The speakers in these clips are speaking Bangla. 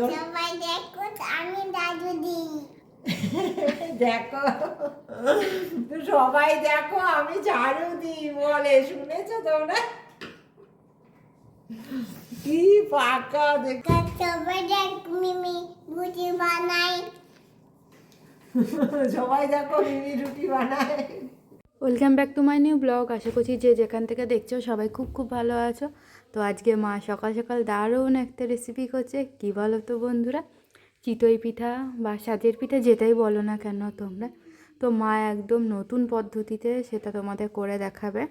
চল সবাই দেখো আমি দাদু দিই। দেখো। সবাই দেখো আমি ঝাড়ু দিই বলে শুনেছো তোমরা? কি পাকা দেখ। সবাই দেখ মিমি রুটি বানাই সবাই দেখো মিমি রুটি বানায়। Welcome back to my new blog. আশা করছি যে যেখান থেকে দেখছ সবাই খুব খুব ভালো আছো। তো আজকে মা সকাল সকাল দারুণ একটা রেসিপি করছে। কী বলো তো বন্ধুরা? চিতই পিঠা বা সাজের পিঠা যেটাই বলো না কেন তোমরা। তো মা একদম নতুন পদ্ধতিতে সেটা তোমাদের করে দেখাবে।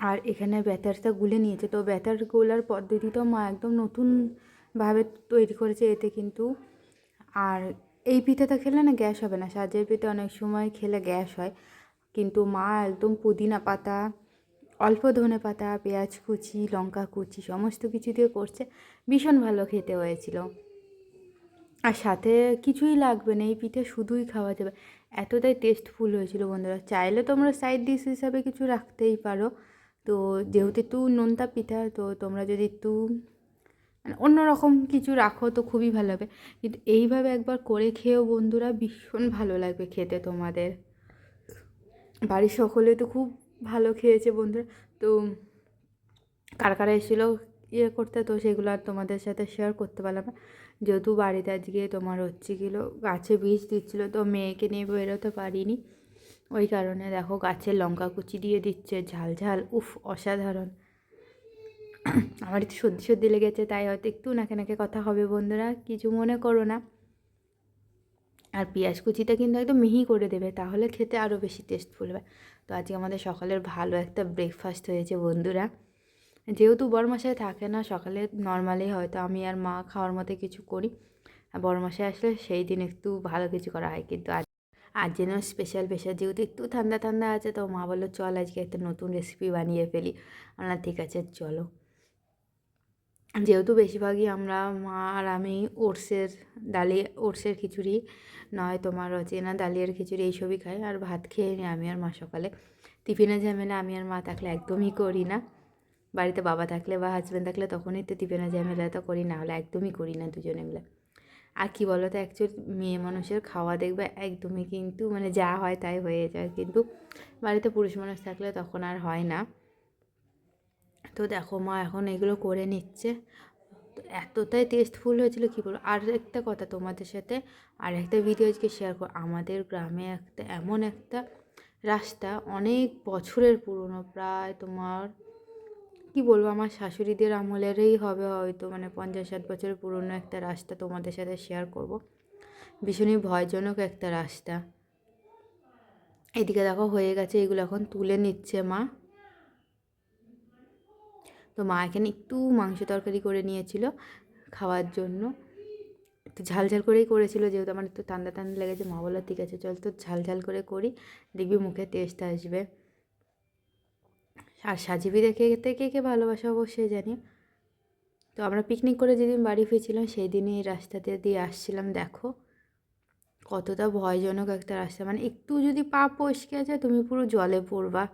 আর এখানে ব্যাটারটা গুলে নিয়েছে। তো ব্যাটার গোলার পদ্ধতিটাও মা একদম নতুনভাবে তৈরি করেছে এতে কিন্তু। আর এই পিঠাটা খেলে না গ্যাস হবে না। সাজের পিঠা অনেক সময় খেলে গ্যাস হয়। কিন্তু মা একদম পুদিনা পাতা, অল্প ধনে পাতা, পেঁয়াজ কুচি, লঙ্কা কুচি, সমস্ত কিছু দিয়ে করছে। ভীষণ ভালো খেতে হয়েছিল। আর সাথে কিছুই লাগবে না, এই পিঠে শুধুই খাওয়া যাবে। এতটাই টেস্টফুল হয়েছিল বন্ধুরা। চাইলে তোমরা সাইড ডিশ হিসাবে কিছু রাখতেই পারো। তো যেহেতু একটু নোনতা পিঠা, তো তোমরা যদি একটু মানে অন্যরকম কিছু রাখো তো খুবই ভালো হবে। কিন্তু এইভাবে একবার করে খেয়েও বন্ধুরা ভীষণ ভালো লাগবে খেতে তোমাদের। বাড়ির সকলে তো খুব ভালো খেয়েছে বন্ধুরা। তো কার কারা এসেছিল ইয়ে করতে, তো সেগুলো আর তোমাদের সাথে শেয়ার করতে পারলাম না। যেহেতু বাড়িতে আজকে তোমার হচ্ছে গেলো গাছে বীজ দিচ্ছিল, তো মেয়েকে নিয়ে বেরোতে পারিনি। ওই কারণে দেখো গাছের লঙ্কা কুচি দিয়ে দিচ্ছে, ঝাল ঝাল, উফ, অসাধারণ। আমার একটু সর্দি সর্দি লেগেছে, তাই হয়তো একটু নাকে নাকে কথা হবে বন্ধুরা, কিছু মনে করো না। আর পেঁয়াজ কুচিটা কিন্তু একদম মিহি করে দেবে, তাহলে খেতে আরও বেশি টেস্টফুল হবে তো আজকে আমাদের সকালের ভালো একটা ব্রেকফাস্ট হয়েছে বন্ধুরা। যেহেতু বড়মশাই থাকে না, সকালে নর্মালি হয়তো আমি আর মা খাওয়ার মতো কিছু করি। বড়মশাই আসলে সেই দিন একটু ভালো কিছু করা হয়, কিন্তু আজ আর যেন স্পেশাল স্পেশাল যেহেতু একটু ঠান্ডা ঠান্ডা আছে, তো মা বলল, চল আজকে একটা নতুন রেসিপি বানিয়ে ফেলি। আমরা ঠিক আছে, চলো। যেহেতু বেশিরভাগই আমরা মা আর আমি ওটসের ডালিয়া ওটসের খিচুড়ি নয়, তোমার চেনা ডালিয়ার খিচুড়ি এইসবই খাই। আর ভাত খেয়ে নিই আমি আর মা সকালে। টিফিনের ঝামেলা আমি আর মা থাকলে একদমই করি না। বাড়িতে বাবা থাকলে বা হাজব্যান্ড থাকলে তখনই তো টিফিনের ঝামেলা তো করি, না হলে একদমই করি না দুজনে মিলে। আর কী বলো তো অ্যাকচুয়ালি মেয়ে মানুষের খাওয়া দেখবে একদমই কিন্তু মানে যা হয় তাই হয়ে যায়। কিন্তু বাড়িতে পুরুষ মানুষ থাকলে তখন আর হয় না। তো দেখো মা এখন এগুলো করে নিচ্ছে। এতটাই টেস্টফুল হয়েছিল, কী বলব? আর একটা কথা তোমাদের সাথে আর একটা ভিডিও আজকে শেয়ার কর আমাদের গ্রামে একটা, এমন একটা রাস্তা অনেক বছরের পুরনো, প্রায় তোমার, কি বলব? আমার শাশুড়িদের আমলেরই হবে হয়তো মানে পঞ্চাশ ষাট বছরের পুরনো একটা রাস্তা তোমাদের সাথে শেয়ার করব। ভীষণই ভয়জনক একটা রাস্তা। এদিকে দেখো হয়ে গেছে, এগুলো এখন তুলে নিচ্ছে মা। তো মা এখানে একটু মাংস তরকারি করে নিয়েছিল খাওয়ার জন্য। তো ঝাল ঝাল করেই করেছিল, যেহেতু আমার একটু ঠান্ডা ঠান্ডা লেগেছে, মা বলল, ঠিক আছে, চল তো ঝাল ঝাল করে করি, দেখবি মুখে টেস্ট আসবে। আর সাজিবি দেখে খেতে কে কে ভালোবাসা অবশ্যই জানি। তো আমরা পিকনিক করে যেদিন বাড়ি ফিরছিলাম সেই দিনই এই রাস্তাতে দিয়ে আসছিলাম, দেখো। কতটা ভয়জনক একটা রাস্তা মানে একটু যদি পা পরিষ্কার যায়, তুমি পুরো জলে পড়বা।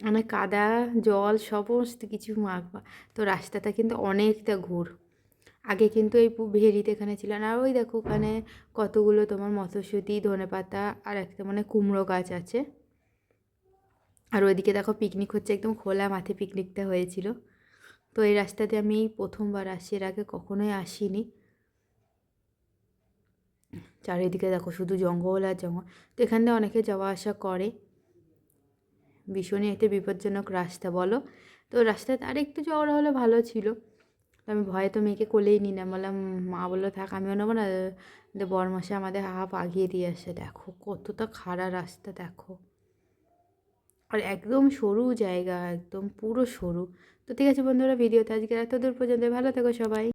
মানে কাদা, জল সমস্ত কিছু মাখবা। তো রাস্তাটা কিন্তু অনেকটা ঘুর। আগে কিন্তু এই ভেরিতে এখানে ছিল না। আর ওই দেখো ওখানে কতগুলো তোমার মটরশুঁটি, ধনে পাতা আর একটা মানে কুমড়ো গাছ আছে। আর ওইদিকে দেখো পিকনিক হচ্ছে একদম খোলা মাঠে পিকনিকটা হয়েছিল। তো এই রাস্তাতে আমি প্রথমবার আসি, এর আগে কখনোই আসিনি। চারিদিকে দেখো শুধু জঙ্গল আর জঙ্গল। তো এখান অনেকে যাওয়া আসা করে। ভীষণই একটা বিপজ্জনক রাস্তা, বলো? তো রাস্তাতে আর একটু চওড়া হলে ভালো ছিল। তো আমি ভয়ে তো মেয়েকে কোলেই নিই না বললাম, মা বলল, থাক, আমিও নেব না। বরমাসে আমাদের হাফ আগিয়ে দিয়ে আসে। দেখো, কতটা খাড়া রাস্তা, দেখো। আর একদম সরু জায়গা, একদম পুরো সরু। তো ঠিক আছে বন্ধুরা ভিডিওতে আজকে এত দূর পর্যন্ত। ভালো থেকো সবাই।